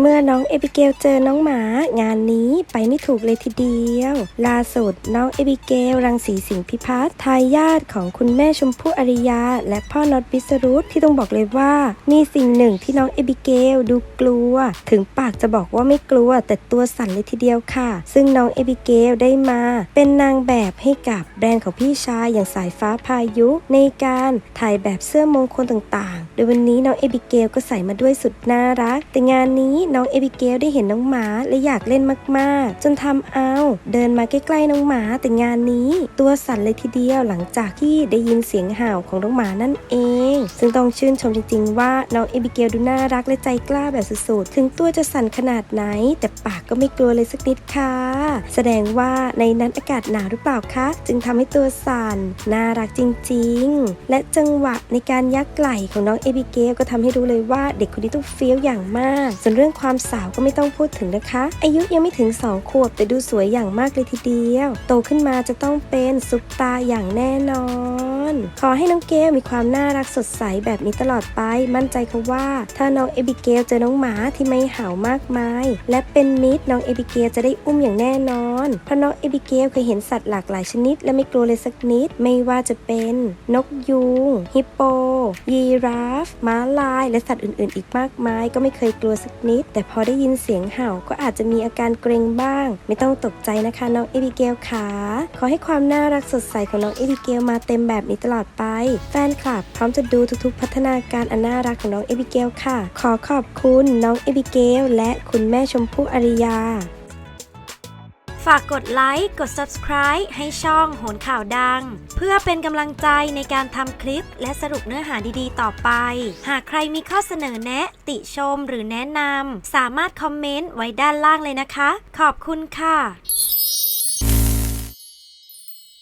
เมื่อน้องเอบิเกลเจอน้องหมา งานนี้ไปไม่ถูกเลยทีเดียว ล่าสุดน้องเอบิเกลรังสีสิงพิพัฒน์ทายาทของคุณแม่ชมพู่อริยา และพ่อน็อตวิสรุตที่ต้องบอกเลยว่า มีสิ่งหนึ่งที่น้องเอบิเกลดูกลัว ถึงปากจะบอกว่าไม่กลัว แต่ตัวสั่นเลยทีเดียวค่ะ ซึ่งน้องเอบิเกลได้มา เป็นนางแบบให้กับแบรนด์ของพี่ชายอย่างสายฟ้าพายุ ในการถ่ายแบบเสื้อมงคลต่างๆ โดยวันนี้น้องเอบิเกลก็ใส่มาด้วยสุดน่ารัก แต่งานนี้น้องเอบิเกลได้เห็นน้องหมาและอยากเล่นมากๆ จนทำเอาเดินมาใกล้ๆน้องหมาแต่งานนี้ ตัวสั่นเลยทีเดียวหลังจากที่ได้ยินเสียงเห่าของน้องหมานั่นเอง ซึ่งต้องชื่นชมจริง ๆ ว่าน้องเอบิเกลดูน่ารักและใจกล้าแบบสุดๆ ถึงตัวจะสั่นขนาดไหน แต่ปากก็ไม่กลัวเลยสักนิดค่ะ แสดงว่าในนั้นอากาศหนาวหรือเปล่าคะ จึงทำให้ตัวสั่น น่ารักจริง ๆ และจังหวะในการยักไหล่ของน้องเอบิเกลก็ทำให้รู้เลยว่าเด็กคนนี้ต้องเฟี้ยวอย่างมาก ส่วนเรื่องความสาวก็ไม่ต้องพูดถึงนะคะ อายุยังไม่ถึง 2 ขวบแต่ดูสวยอย่างมากเลยทีเดียว โตขึ้นมาจะต้องเป็นซุปตาอย่างแน่นอน ขอให้น้องเกลมีความน่ารักสดใสแบบนี้ตลอดไป มั่นใจค่ะว่า ถ้าน้องเอบิเกลเจอน้องหมาที่ไม่เห่ามากมาย และเป็นมิตรน้องเอบิเกลจะได้อุ้มอย่างแน่นอน เพราะน้องเอบิเกลเคยเห็นสัตว์หลากหลายชนิด และไม่กลัวเลยสักนิด ไม่ว่าจะเป็นนกยูงฮิปโป ยีราฟ ม้าลาย และสัตว์อื่นๆ อีกมากมาย ก็ไม่เคยกลัวสักนิด แต่พอได้ยินเสียงเห่าก็อาจจะมีอาการเกรงบ้าง ไม่ต้องตกใจนะคะน้องเอบิเกลขาขอให้ความน่ารักสดใสของน้องเอบิเกลมาเต็มแบบนี้ตลอดไป แฟนคลับ พร้อมจะดูทุกๆ พัฒนาการอันน่ารักของน้องเอบิเกลค่ะ ขอขอบคุณน้องเอบิเกลและคุณแม่ชมพู่อริยา ฝากกดไลค์ กด subscribe ให้ช่องโหนข่าวดัง เพื่อเป็นกำลังใจในการทำคลิป และสรุปเนื้อหาดีๆ ต่อไป หากใครมีข้อเสนอแนะ ติชมหรือแนะนำสามารถคอมเมนต์ไว้ด้านล่างเลยนะคะ ขอบคุณค่ะ